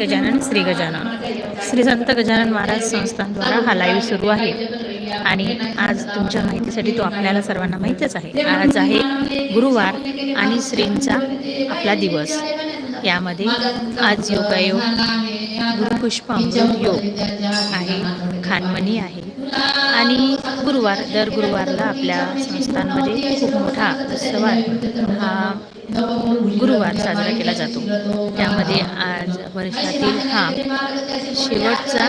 गजानन श्री गजानन. श्री संत गजानन महाराज संस्थानद्वारा हा लाईव्ह सुरू आहे. आणि आज तुमच्या माहितीसाठी तो आपल्याला सर्वांना माहीतच आहे. आज आहे गुरुवार आणि श्रींचा आपला दिवस. यामध्ये आज योगायोग गुरुपुष्प अमृत योग आहे खानमणी आहे आणि गुरुवार दर गुरुवारला आपल्या संस्थांमध्ये खूप मोठा उत्सवात हा गुरुवार साजरा केला जातो. त्यामध्ये आज वर्षातील हा शेवटचा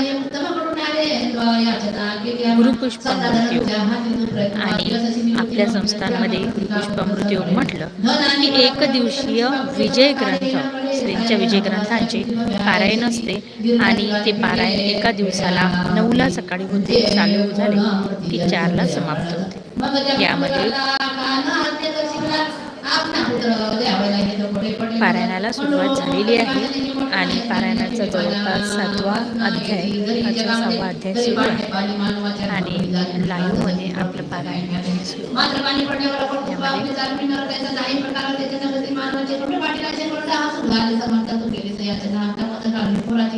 गुरुपुष्पामृत आणि आपल्या संस्थांमध्ये गुरुपुष्पामृत म्हटलं की एक दिवसीय विजय ग्रंथ स्त्रींच्या विजय ग्रंथांचे पारायण असते आणि ते पारायण एका दिवसाला नऊला सकाळी होते. चालू झाले की चारला समाप्त होते. यामध्ये पारायणाला सुरुवात झालेली आहे आणि पारायणाचा जवळपास सातवा अध्याय सहावा अध्याय सुरू आहे. आणि लाईव्हमध्ये आपलं पारायण सुरू आहे.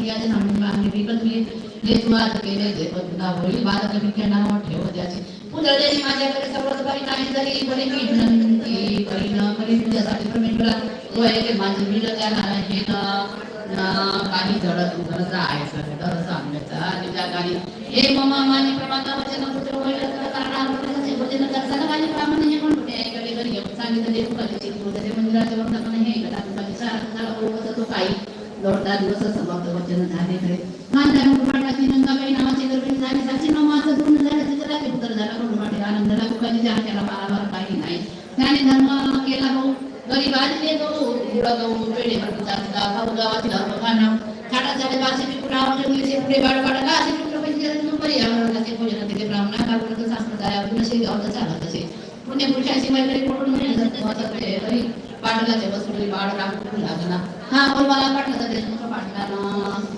उदरलेली माझ्याकडे सर्वच काही नाही जरी कोणी मी विनंती करीन करीन तुझ्यासाठी परमेश्वरा तो आहे माझे मी त्याला हे काही जडत उतरत राहायचं तर सांगण्याचा आणि त्या काही हे ममा माझे प्रमाता वचन पुत्र होईल? कारण भजन करताना माझे प्रमाणे हे पण कुठे ऐकले. घरी सांगितलं ते मंदिराच्या वक्तापणे हे करा तुझी तो काही. दोडता दिवस समाप्त वचन झाले खरे माझ्या कुटुंबाची नंदाबाई नावाची गर्भिणी झाली. साची नावाचं पूर्ण झालं. तिचं लागले पुत्र झाला. कुटुंबाचे आनंदाला कुकाची जहा केला बारावर काही नाही. त्याने धर्म केला हो. गरीब आले तो. गुडा गहू वेळे जाता भाऊ गावाची धर्म खाणं खाटा झाले बासे पिकुरा आवडले मुलीचे पुढे बाळ बाळाला असे पुत्र म्हणजे नंबरी आवडला भोजन तिथे ब्राह्मणा काढून संस्कृत नशे गावचं चालत असे. पुण्य पुरुषाची मैत्री पकडून घरी पाटलाच्या बसवली बाळ राखून लागला. हा पण मला पाठवता ते पाटला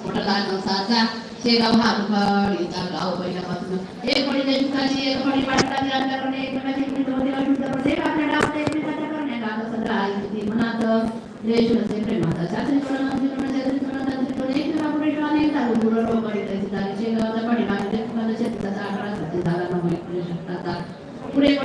पोटाला शेगाव हा फळीचा गाव पहिल्यापासून एक पडी देशमुखाची एक पडी पाटलाची आपल्याकडे एक आपल्या एकमेकाच्या आता सगळं किती मनात. देश प्रेमाचा शास्त्री करण शास्त्री करण शास्त्री करण एक पुढे अनेक झालं गुरु झाली शेगावचा मागे शेतीचा आकडा झाला नव्हे पुढे पुढे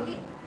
여기?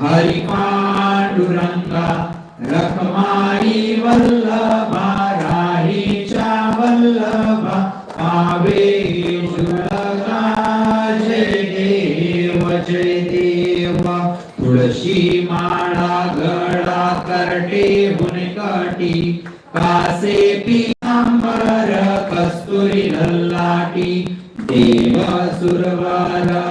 हरी पांडुरंगा रखमाई वल्लभा राहीच्या वल्लभा पावे शुलगा जय देव जय देव. तुळशी माळा गळा करटे हुनकाटी कासे पितांबर कस्तुरी लल्लाटी देव सुरवारा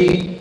त्याची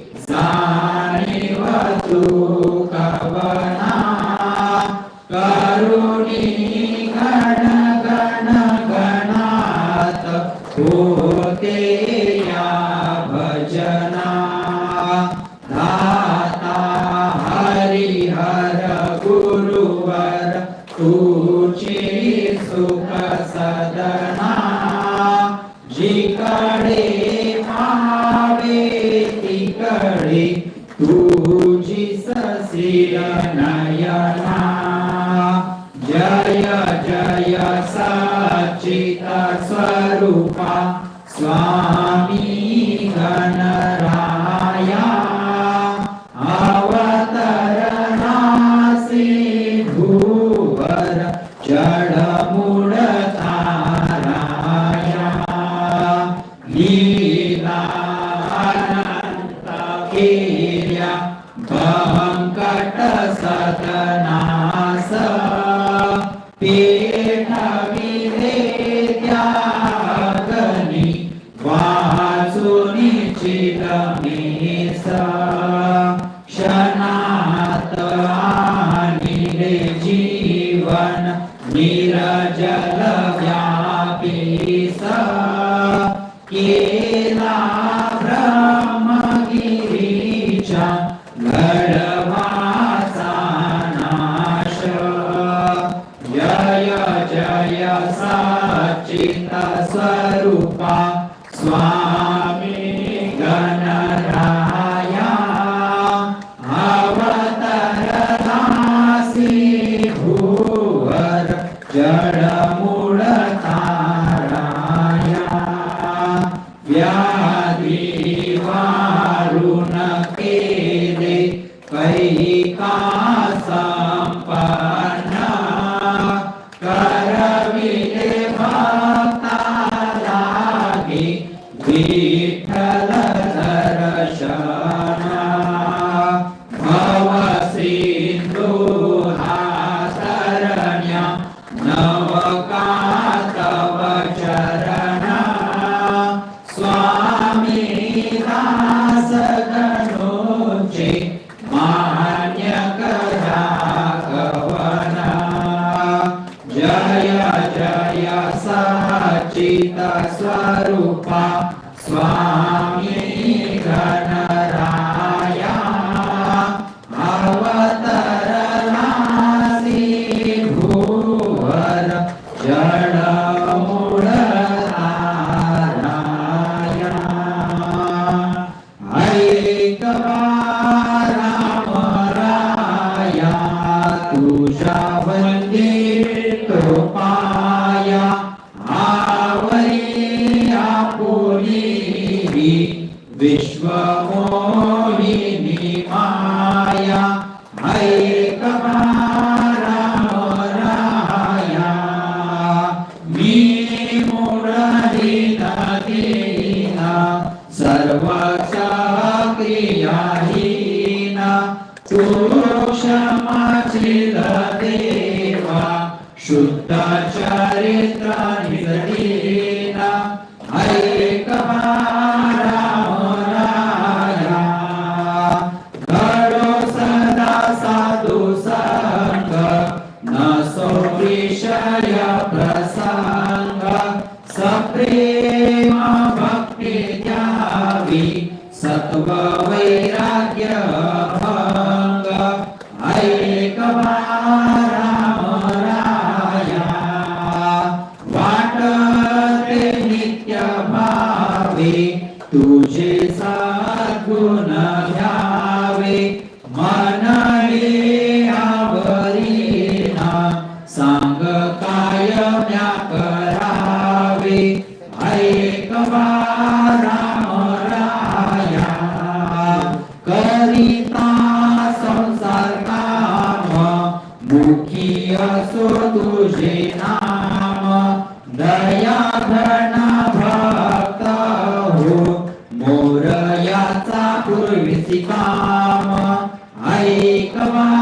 الصلاة विश्वमोहिनी सत्व 拜拜。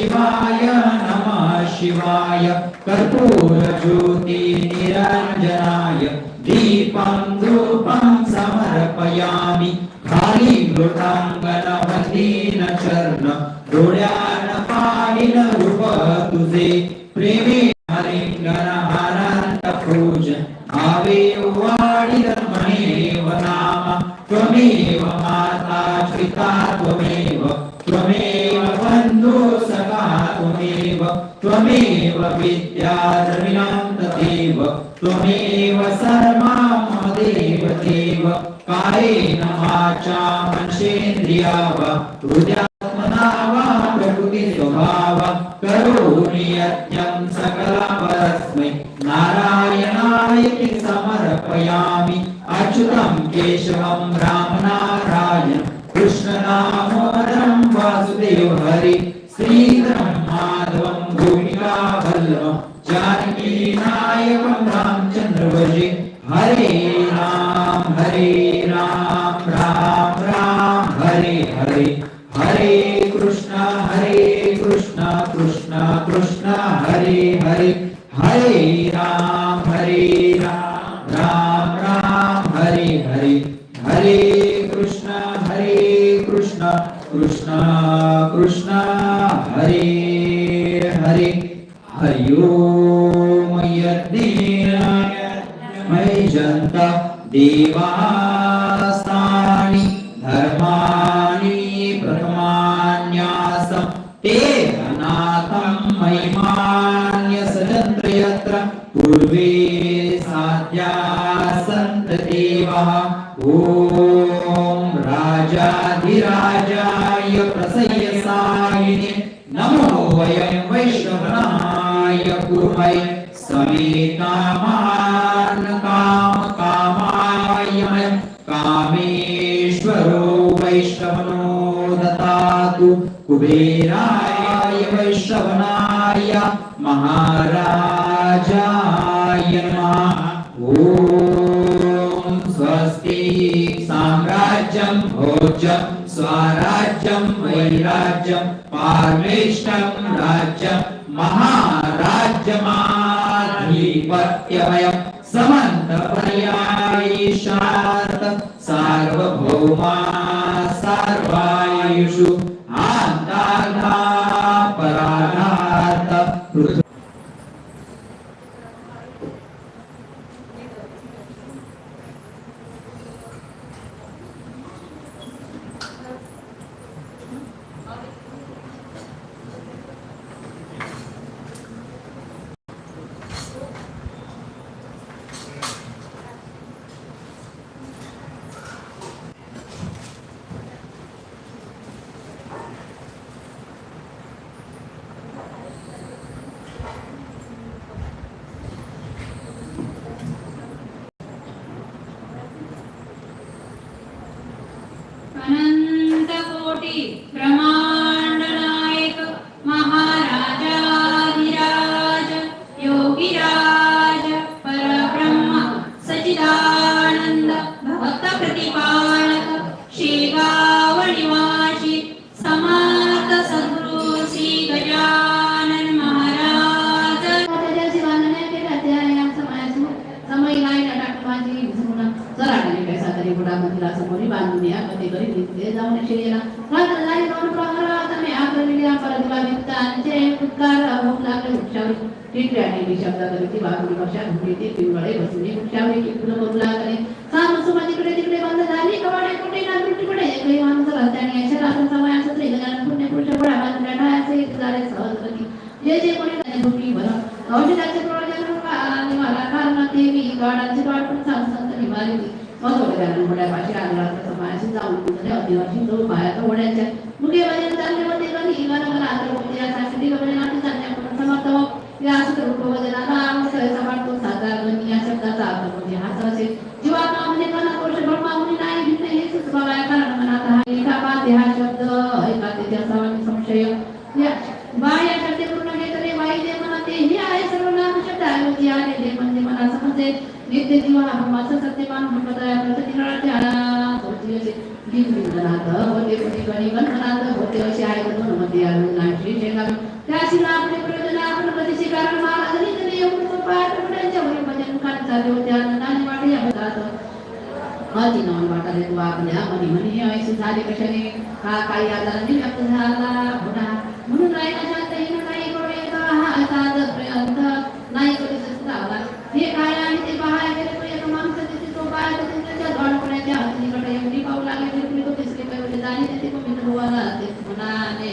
शिवाय नमः शिवाय. कर्पूरज्योति निरञ्जनाय दीपं धूपं समर्पयामि. खाली मृताङ्गनवदीन चरण. डोळ्यान पाणी रूप तुझे. प्रेमे करोम्यत्यं सकलापरस्मै नारायणायति समर्पयामि अच्युतं केशवं रामनारायण कृष्णनामोदरं वासुदेव हरि श्रीधरं माधवं गोपिकावल्लभं जानकीनायकं रामचन्द्रभजे हरे राम हरे देवासानि धर्माणि प्रथमान्यासं ते धर्मान्यास तेनाथं महिमान्यसन्द्रयत्र पूर्वे साध्यासन्त देवः। ॐ राजाधिराजाय प्रसयसायिने नमो वयं वैश्वाय कुर्म समेता साम्राज्यम भोज स्वराज्यम वैराज्यम पारमेष्टम राज्यम महाराज्यमाधिपत्यमयम समन्त सार्वभौमा सर्वायुषु। उपकार राबवून लागले उक्षावे ठीक राहिलेली शब्दाकरिती बागुरी भाषा घुमरीती पिवळे बसुने उक्षावे किंतुन करू लागले साम सुमाजीकडे तिकडे बंद झाली कवाडे कुठे ना तिकडे काही माणूस आणि याच्या राखून समय असत रे गजानन पुण्य पुरुष पडा बाजू लढायचे झाले सहज लगी जे जे कोणी नाही भूमी भरा औषधाचे प्रवचन आणि मला कारण ते मी गाडांचे मग गजानन मोठ्या पाशी आला समायाशी जाऊन कुठे आदिवासी तो ओढ्याच्या चालले होते मला आदर होते या समर्थ या असं गणी या शब्दाचा अर्थ म्हणजे हाच जीवात्मा म्हणजे कणा कोश ब्रह्मा नाही भिन्न या कारण हा एका पाते हा शब्द एका तेथे संशय या बाय या शब्द पूर्ण घेतले बाई जे म्हणा ते हे आहे सर्व नाम शब्द आहे आले ते म्हणजे मला समजे नित्य जीव सत्यमान होते. होते असे आहे शेगावी त्याशी आपले प्रयोजन आपण कारण महाराजांनी तरी भजन काढ चालले होते आनंदाने वाटे या अति नवन आपल्या मनी मनी हे ऐसे झाले कशाने? हा काही आजाराने व्यक्त झाला होता. म्हणून राहिला शांत येणं नाही कळे हा नाही हे काय आहे ते पाहायला गेले तो एका माणसं तिथे तो पाय तर त्याच्या धडपण्याच्या हत्तीकडे एवढी पाहू लागली तरी तो तिसरे पाहिजे आणि तिथे गोविंद गोवाला ते म्हणाले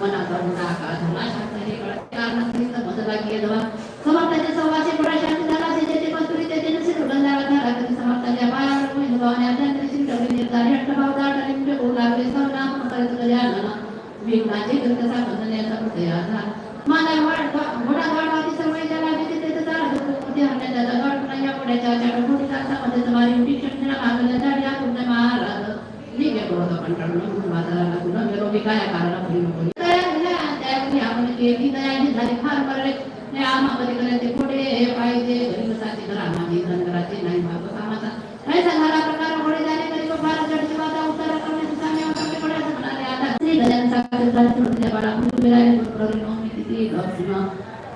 मनाचा गुन्हा का झाला शांत हे कळत कारण सांगितलं मजा लागी आहे तेव्हा समर्थाच्या सव्वाशे पुढे शांत झाला असे त्याचे कस्तुरी त्याचे नसे सुगंधाला झाला कधी समर्थाच्या पायावर महिला भावाने अत्यंत शिंटवली निर्धारी हट्टभाव दाट आणि मुठे होऊ लागले सर्वनाम करत कधी आला विघ्नाचे कसा बदलण्याचा हृदय आधार मला वाट घोडा गाड वाटी सवय ज्याला भीती त्याचं चाल होते हरण्याच्या दगड पुन्हा या पुढ्याच्या चार कोटी तासा मध्ये समारी उठी क्षणला लागल्या झाड्या पुन्हा महाराज मी गेलो होतो कंटाळून बाजाराला पुन्हा गेलो मी काय कारण पुढे नको तयार झाल्या त्यावेळी आपण केली तयारी झाली फार बरे नाही आम्हामध्ये करायचे पुढे पाहिजे घरी बसायचे घरा माझी धनगराचे नाही बाबा कामाचा काय सांगायला प्रकार पुढे झाले तरी तो फार जडची वादा उतारा करण्याचे सांगे होता ते पडायचं म्हणाले आता श्री गजानन साखर झाले थोडं त्या बाळा उभे राहिले बरोबर नवमी तिथे पुन्हा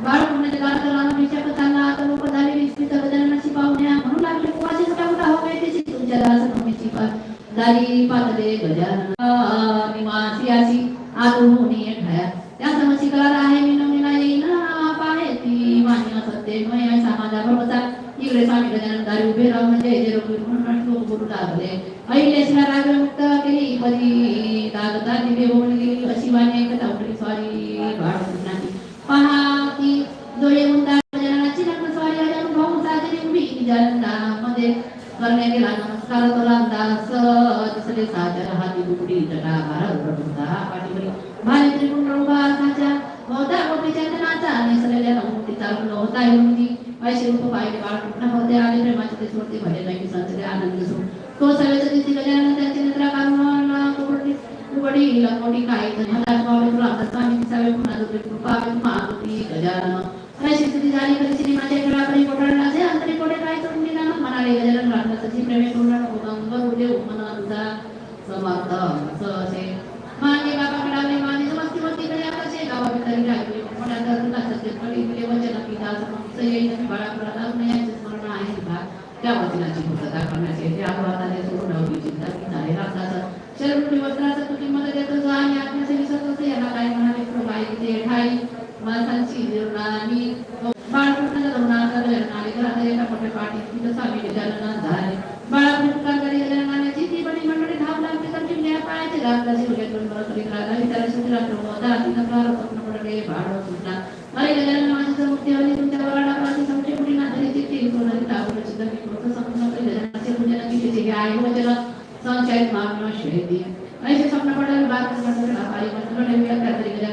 बाळ पुण्याच्या गाडकरांना विचार चालला आता लोक झाले विस्मित गजाननाची पाहुण्या म्हणून लागले कुवाची मोठा मोठा हो गए त्याची तुमच्या दास नवमीची पाठ दारी पातले गजानन निवासी आसी आदुनी ठाया त्या समशी आहे मी नवनीला येईन पाहे ती मान्य सत्यमय समाजा भरवता इकडे स्वामी गजानन दारी उभे राहून म्हणजे जे रोगी म्हणून श्लोक लागले अहिल्याशिला राग केली पदी दागता दिवे ओढली गेली अशी वाणी ऐकत उठली स्वारी बाळ कृष्णाची पहा ती डोळे मुंदा गजाननाची रत्न स्वारी अजून भाऊ साजरी उभी मध्ये करण्यात गेला नमस्कार तो रामदास तिसरे साजर हाती दुकडी जटा भारत प्रभुता पाठीवरी भाले त्रिकुंड उभा असाच्या बहुधा गोपीच्या नाचा निसरलेल्या नमुक्ती चालून होता हिंदी पैसे रूप पाहिले बाळ कुठला होते आले प्रेमाचे ते सोडते भले नाही संतरे आनंद सो तो सवेचा तिथे गजानन त्याची निद्रा काढून कुबडी कुबडी लंगोटी काही धन्यवाद स्वामी तुला स्वामी तिसावे पुन्हा जो कृपा मागती गजानन अशी स्थिती झाली कधी श्री माझ्या खेळाकडे कोटाळला असे अंतरी कोडे काय चढून गेला म्हणाले गजानन रामदासाची प्रेमे पूर्ण गंग उदे मना तुझा समर्थ असं असे मागे बाबा कडावले मागे समस्ती होती कडे आकाशे गावा भितरी राहिली मोठ्या धरून सत्य कळी गेले वचन पिता समस्त येईल बाळा प्रदा याचे स्मरण आहे का त्या वचनाची पूर्तता करण्याचे ते आत्महत्याने सोडून नववी चिंता की झाले रामदास शरीर वस्त्राचं तू किंमत देतो जो आणि आत्म्याचे विसरत होते याला काय म्हणाले कृपा इथे ठाई माणसांची निर्णामी बाळकृष्णाच्या लग्नाचा जन्माले घरात एका मोठ्या पाठी तिथं स्वामी गजानन झाले बाळाकृष्ण करी गजाननाची ती बडी मंडळी धाव लागली तर जिल्ह्या पायाचे घातला शिवले दोन बरं तरी राहिला विचारा सुद्धा होता स्वप्न पडले बाळ सुटला गजानन माझी तुमच्या वराडापाशी समजे पुढे नातरी तिथे कोणाची टाकून सुद्धा मी कृत संपूर्ण करी गजाननाचे पूजन की ते वचन मागणं शेती ऐसे स्वप्न पडले बात मंडळ